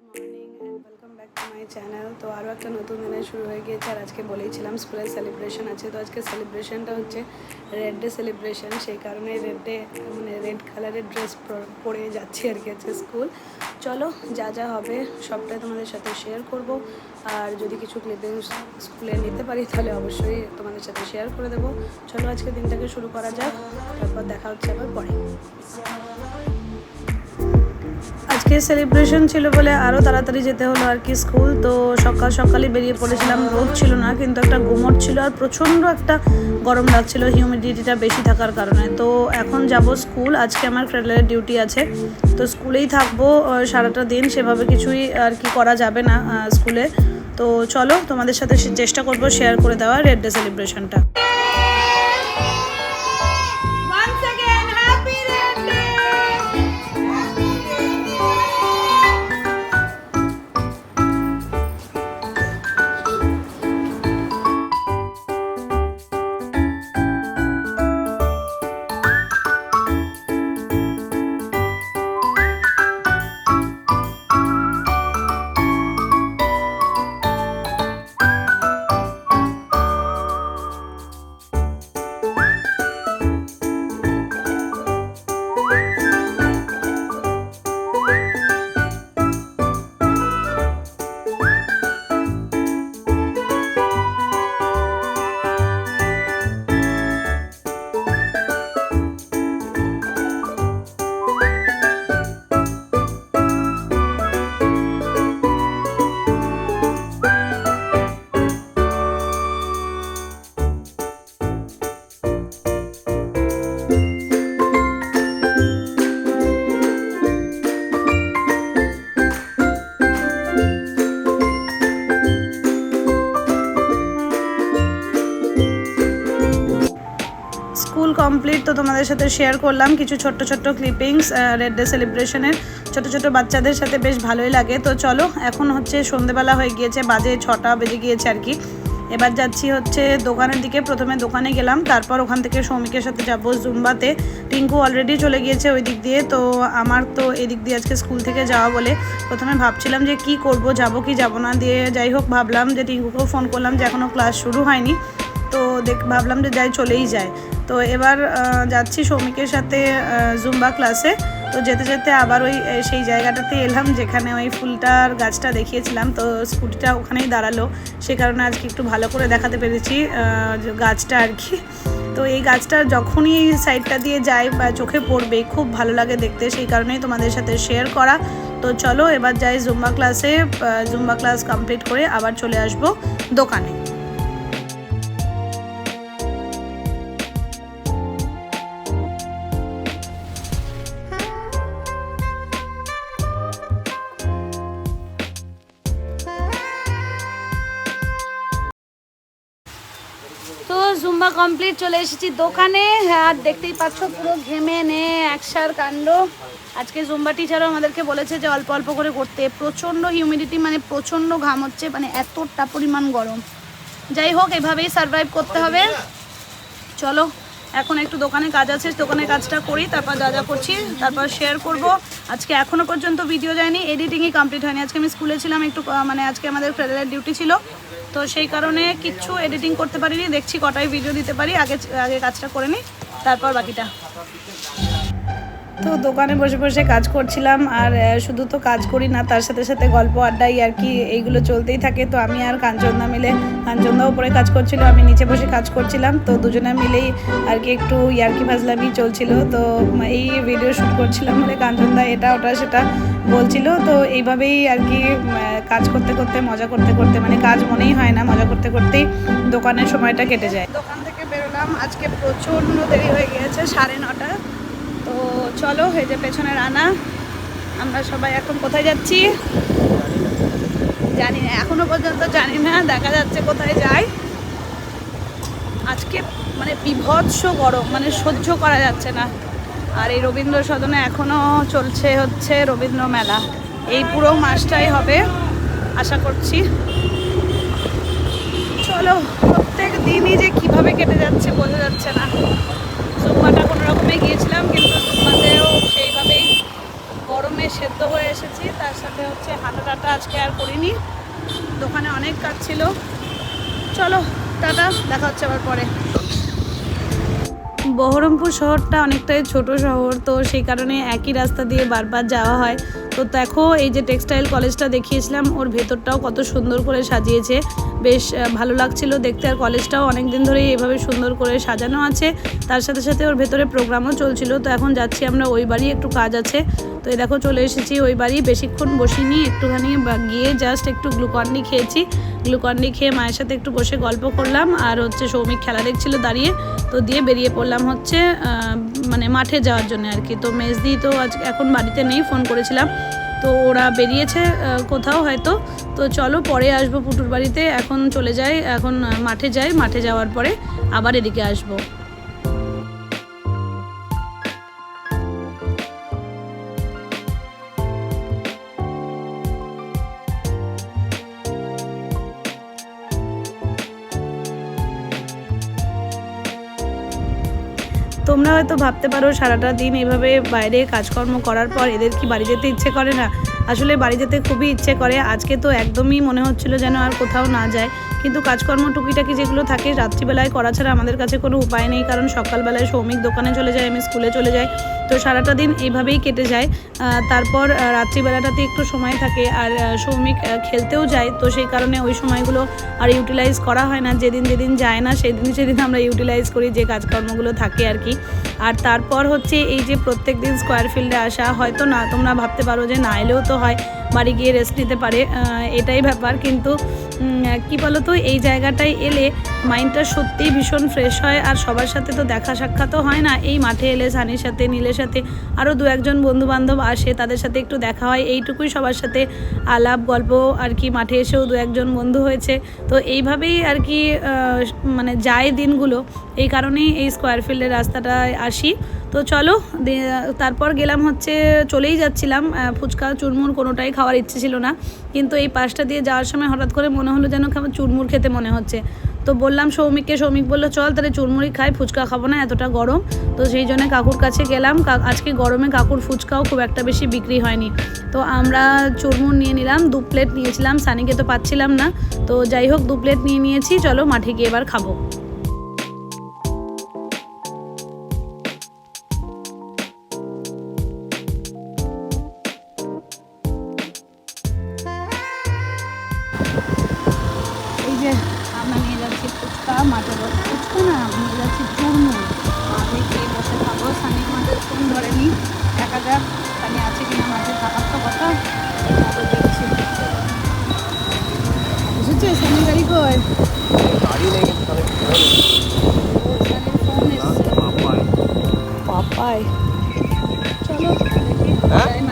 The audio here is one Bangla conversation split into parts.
Good morning and welcome back to my channel. তো আরও একটা নতুন দিনে শুরু হয়ে গিয়েছে আর আজকে বলেইছিলাম স্কুলের সেলিব্রেশন আছে। তো আজকে সেলিব্রেশনটা হচ্ছে রেড ডে সেলিব্রেশন সেই কারণে রেড ডে মানে রেড কালারের ড্রেস পরে যাচ্ছি আর কি আজকে স্কুল। চলো, যা যা হবে সবটাই তোমাদের সাথে শেয়ার করব। আর যদি কিছু ক্লিপিংস স্কুলে নিতে পারি, তাহলে অবশ্যই তোমাদের সাথে শেয়ার করে দেবো। চলো আজকে দিনটাকে শুরু করা যাক। তারপর দেখা হচ্ছে আবার পরে। আজকে সেলিব্রেশন ছিল বলে আরও তাড়াতাড়ি যেতে হলো আর কি স্কুল তো সকাল সকালই বেরিয়ে পড়েছিলাম। রোদ ছিল না, কিন্তু একটা গুমট ছিল আর প্রচণ্ড একটা গরম লাগছিল হিউমিডিটিটা বেশি থাকার কারণে। তো এখন যাব স্কুল আজকে আমার ক্রেডারের ডিউটি আছে। তো স্কুলেই থাকব সারাটা দিন, সেভাবে কিছুই আর কি করা যাবে না স্কুলে তো চলো, তোমাদের সাথে চেষ্টা করব শেয়ার করে দেওয়া রেড ডে সেলিব্রেশনটা স্কুল কমপ্লিট তো তোমাদের সাথে শেয়ার করলাম কিছু ছোট্ট ছোট্ট ক্লিপিংস রেড ডে সেলিব্রেশনের ছোট ছোট বাচ্চাদের সাথে বেশ ভালোই লাগে। তো চলো, এখন হচ্ছে সন্ধেবেলা হয়ে গিয়েছে, বাজে ছটা বেজে গিয়েছে আর কি। এবার যাচ্ছি হচ্ছে দোকানের দিকে, প্রথমে দোকানে গেলাম, তারপর ওখান থেকে সৌমিকের সাথে যাব জুম্বাতে। টিঙ্কু অলরেডি চলে গিয়েছে ওই দিক দিয়ে, তো আমার তো এদিক দিয়ে আজকে স্কুল থেকে যাওয়া বলে প্রথমে ভাবছিলাম যে কি করব, যাব কি যাব না দিয়ে যাই হোক, ভাবলাম যে টিঙ্কুকেও ফোন করলাম যে এখনও ক্লাস শুরু হয়নি। তো দেখ, ভাবলাম যে যাই চলেই যায়। তো এবার যাচ্ছি সৌমিকের সাথে জুম্বা ক্লাসে তো যেতে যেতে আবার ওই সেই জায়গাটাতে এলাম যেখানে ওই ফুলটার গাছটা দেখিয়েছিলাম। তো স্কুটিটা ওখানেই দাঁড়াল। সে কারণে আজকে একটু ভালো করে দেখাতে পেরেছি গাছটা আর কি। তো এই গাছটা যখনই সাইডটা দিয়ে যায় বা চোখে পড়বে, খুব ভালো লাগে দেখতে। সেই কারণেই তোমাদের সাথে শেয়ার করা। তো চলো এবার যাই জুম্বা ক্লাসে জুম্বা ক্লাস কমপ্লিট করে আবার চলে আসব দোকানে। কমপ্লিট চলে এসেছি দোকানে। আর দেখতেই পাচ্ছ পুরো ঘেমে নে, একসার কাণ্ড। আজকে জুম্বা টিচারও আমাদেরকে বলেছে যে অল্প অল্প করে করতে। প্রচণ্ড হিউমিডিটি মানে প্রচণ্ড ঘাম হচ্ছে মানে এতটা পরিমাণ গরম। যাই হোক, এভাবেই সারভাইভ করতে হবে। চলো এখন একটু দোকানে কাজ আছে, দোকানে কাজটা করি, তারপর যা যা করছি, তারপর শেয়ার করব। আজকে এখনও পর্যন্ত ভিডিও যায়নি এডিটিংই কমপ্লিট হয়নি। আজকে আমি স্কুলে ছিলাম, একটু মানে আজকে আমাদের ফেডারেল ডিউটি ছিল। তো সেই কারণে কিচ্ছু এডিটিং করতে পারিনি, দেখছি কটায় ভিডিও দিতে পারি, আগে আগে কাজটা করে নিই, তারপর বাকিটা। তো দোকানে বসে বসে কাজ করছিলাম আর শুধু তো কাজ করি না, তার সাথে সাথে গল্প আড্ডাই আর কি, এইগুলো চলতেই থাকে। তো আমি আর কাঞ্চনদা মিলে কাঞ্চনদা উপরে কাজ করছিল, আমি নিচে বসে কাজ করছিলাম। তো দুজনে মিলেই আর কি একটু ইয়ার্কি ফাজলামি চলছিল। তো এই ভিডিও শ্যুট করছিলাম বলে কাঞ্চনদা এটা, ওটা, সেটা বলছিল। তো এইভাবেই আর কি কাজ করতে করতে, মজা করতে করতে মানে কাজ মনেই হয় না, মজা করতে করতেই দোকানের সময়টা কেটে যায়। দোকান থেকে বেরোলাম। আজকে প্রচণ্ড দেরি হয়ে গিয়েছে, সাড়ে নটা। চলো, এই যে পেছনে রানা। আমরা সবাই এখন কোথায় যাচ্ছি? জানি না, এখনও পর্যন্ত জানি না, দেখা যাচ্ছে কোথায় যাই। আজকে মানে বিভৎস গরম মানে সহ্য করা যাচ্ছে না। আর এই রবীন্দ্র সদনে এখনও চলছে হচ্ছে রবীন্দ্র মেলা। এই পুরো মাসটাই হবে, আশা করছি। চলো, প্রত্যেক দিনই যে কীভাবে কেটে যাচ্ছে, বোঝা যাচ্ছে না। কোনো রকমে গিয়েছিলাম, কিন্তু জুম্মাতেও সেইভাবেই গরমে সেদ্ধ হয়ে এসেছি। তার সাথে হচ্ছে হাঁটা টাটা আজকে আর করিনি। দোকানে অনেক কাজ ছিল। চলো, টাটা, দেখা হচ্ছে আবার পরে। বহরমপুর শহরটা অনেকটাই ছোট শহর, তো সেই কারণে একই রাস্তা দিয়ে বারবার যাওয়া হয়। তো দেখো, এই যে টেক্সটাইল কলেজটা দেখিয়েছিলাম, ওর ভেতরটাও কত সুন্দর করে সাজিয়েছে। বেশ ভালো লাগছিল দেখতে, আর কলেজটাও অনেক দিন ধরেই এভাবে সুন্দর করে সাজানো আছে। তার সাথে সাথে ওর ভেতরে প্রোগ্রামও চলছিল, তো এখন যাচ্ছি আমরা ওই বাড়ি, একটু কাজ আছে। তো এই দেখো, চলে এসেছি ওই বাড়ি, বেশিক্ষণ বসিনি, একটুখানি গিয়ে জাস্ট একটু গ্লুকন্ডি খেয়েছি। গ্লুকন্ডি খেয়ে মায়ের সাথে একটু বসে গল্প করলাম, আর হচ্ছে সৌমিক খেলা দেখছিল দাঁড়িয়ে, তো দিয়ে বেরিয়ে পড়লাম হচ্ছে মানে মাঠে যাওয়ার জন্য আর কি। তো মেজদি তো আজ এখন বাড়িতে নেই, ফোন করেছিলাম। তো ওরা বেরিয়েছে কোথাও হয়তো। তো চলো পরে আসব পুটুর বাড়িতে। এখন চলে যাই, এখন মাঠে যাই। মাঠে যাওয়ার পরে আবার এদিকে আসব। তোমরা হয়তো ভাবতে পারো, সারাটা দিন এভাবে বাইরে কাজকর্ম করার পর এদের কি বাড়ি যেতে ইচ্ছে করে না? আসলে বাড়ি যেতে খুবই ইচ্ছে করে। আজকে তো একদমই মনে হচ্ছিল যেন আর কোথাও না যায়। কিন্তু কাজকর্ম টুকিটাকি যেগুলো থাকে, রাত্রিবেলায় করা ছাড়া আমাদের কাছে কোনো উপায় নেই, কারণ সকালবেলায় সৌমিক দোকানে চলে যায়, আমি স্কুলে চলে যাই। তো সারাটা দিন এইভাবেই কেটে যায়। তারপর রাত্রিবেলাটাতে একটু সময় থাকে আর সৌমিক খেলতেও যায়। তো সেই কারণে ওই সময়গুলো আর ইউটিলাইজ করা হয় না। যেদিন যেদিন যায় না, সেদিন সেদিন আমরা ইউটিলাইজ করি যে কাজকর্মগুলো থাকে আর কি। আর তারপর হচ্ছে এই যে প্রত্যেক দিন স্কোয়ার ফিল্ডে আসা, হয়তো না, তোমরা ভাবতে পারো যে না এলেও তো হয়, বাড়ি গিয়ে রেস্ট নিতে পারে এটাই ব্যাপার। কিন্তু কি বলো তো এই জায়গাটায় এলে মাইন্ডটা সত্যিই ভীষণ ফ্রেশ হয়। আর সবার সাথে তো দেখা সাক্ষাৎও হয় না। এই মাঠে এলে সানির সাথে, নীলের সাথে আরও দু একজন বন্ধু বান্ধব আসে, তাদের সাথে একটু দেখা হয়। এইটুকুই সবার সাথে আলাপ, গল্প আর কি মাঠে এসেও দু একজন বন্ধু হয়েছে। তো এইভাবেই আর কি মানে যায় দিনগুলো। এই কারণেই এই স্কোয়ার ফিল্ডের রাস্তাটায় আসি। তো চলো তারপর গেলাম হচ্ছে, চলেই যাচ্ছিলাম। ফুচকা, চুরমুর কোনোটাই খাওয়ার ইচ্ছে ছিল না। কিন্তু এই পাশটা দিয়ে যাওয়ার সময় হঠাৎ করে মনে হলো যেন কেমন চুরমুর খেতে মনে হচ্ছে। তো বললাম সৌমিককে, সৌমিক বলল, চল তাহলে চুরমুড়ি খাই, ফুচকা খাব না, এতটা গরম। তো সেই জন্য কাকুর কাছে গেলাম। আজকে গরমে কাকুর ফুচকাও খুব একটা বেশি বিক্রি হয়নি। তো আমরা চুরমুর নিয়ে নিলাম, দু প্লেট নিয়েছিলাম, সানিকে তো পাচ্ছিলাম না। তো যাই হোক, দু প্লেট নিয়ে নিয়েছি, চলো মাঠে গিয়ে এবার খাব। দেখা যাক পানি আছে কিনা মাঝে থাকার তো কথা তো দেখছি। বুঝেছে সানি গাড়ি কই? গাড়ি নেই। পাপাই। চলো হ্যাঁ?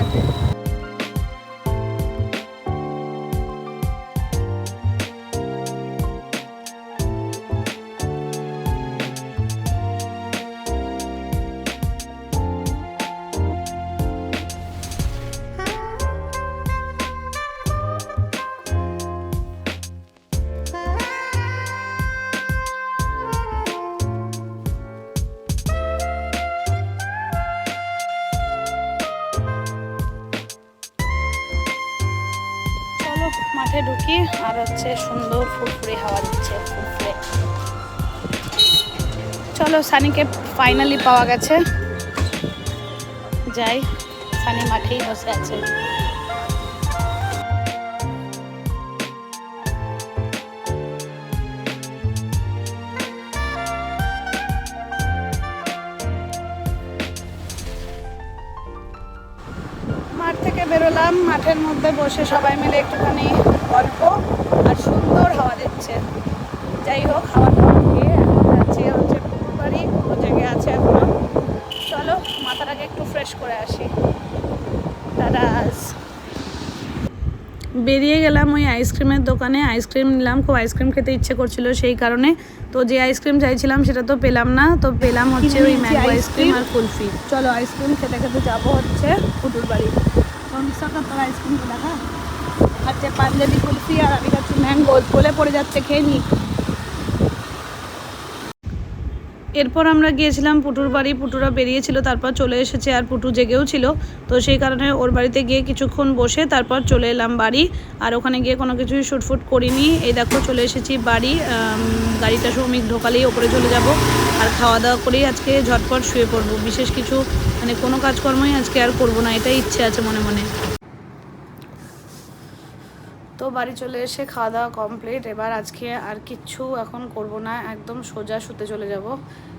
ঢুকি আর হচ্ছে সুন্দর ফুরফুরে হাওয়া দিচ্ছে ফুরফুরে চলো সানিকে ফাইনালি পাওয়া গেছে। যাই, সানি মাঠেই বসে আছে। মাঠ থেকে বেরোলাম, মাঠের মধ্যে বসে সবাই মিলে একটুখানি গল্প আর সুন্দর হাওয়া দিচ্ছে। যাই হোক, হাওয়া খেয়ে এখন যাচ্ছি হচ্ছে পুকুর বাড়ি ও জায়গায় আছে এখন। চলো, মাথাটাকে একটু ফ্রেশ করে আসি। দাদাস বেরিয়ে গেলাম ওই আইসক্রিমের দোকানে আইসক্রিম নিলাম খুব আইসক্রিম খেতে ইচ্ছে করছিল সেই কারণে। তো যে আইসক্রিম চাইছিলাম সেটা তো পেলাম না তো পেলাম হচ্ছে ওই ম্যাগো ম্যাঙ্গো আইসক্রিম। আর কুলফি। চলো আইসক্রিম খেতে খেতে যাব হচ্ছে পুটুর বাড়ি তোর আইসক্রিম দেখা আচ্ছা পাঞ্জাবি কুলফি আর আমি খাচ্ছি ম্যাঙ্গো বলে পড়ে যাচ্ছে খেয়ে নি। এরপর আমরা গিয়েছিলাম পুটুর বাড়ি, পুটুরা বেরিয়েছিল, তারপর চলে এসেছে আর পুটু জেগেও ছিল। তো সেই কারণে ওর বাড়িতে গিয়ে কিছুক্ষণ বসে তারপর চলে এলাম বাড়ি। আর ওখানে গিয়ে কোনো কিছুই শুটফুট করিনি। এই দেখো চলে এসেছি বাড়ি। গাড়িটা শ্রমিক ঢোকালেই ওপরে চলে যাব। আর খাওয়া দাওয়া করেই আজকে ঝটপট শুয়ে পড়ব। বিশেষ কিছু মানে কোনো কাজকর্মই আজকে আর করব না, এটাই ইচ্ছে আছে মনে মনে। তো বাড়ি চলে এসে খাওয়া দাওয়া কমপ্লিট এবার আজকে আর কিচ্ছু এখন করব না, একদম সোজা শুতে চলে যাব।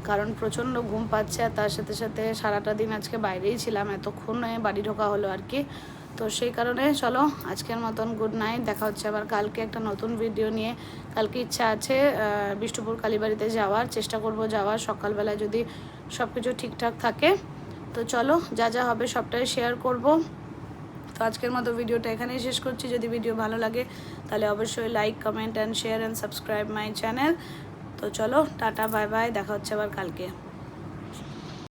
কারণ প্রচণ্ড ঘুম পাচ্ছে আর তার সাথে সাথে সারাটা দিন আজকে বাইরেই ছিলাম, এতক্ষণ বাড়ি ঢোকা হলো আর কি। তো সেই কারণে চলো আজকের মতন গুড নাইট দেখা হচ্ছে আবার কালকে একটা নতুন ভিডিও নিয়ে। কালকে ইচ্ছা আছে বিষ্ণুপুর কালীবাড়িতে যাওয়ার, চেষ্টা করব যাওয়ার। সকালবেলায় যদি সব কিছু ঠিকঠাক থাকে, তো চলো যা যা হবে সবটাই শেয়ার করব। তো আজকের মতো ভিডিওটা এখানেই শেষ করছি। যদি ভিডিও ভালো লাগে, তাহলে অবশ্যই like comment and share and subscribe my channel তো চলো, টাটা বাই বাই দেখা হচ্ছে আবার কালকে।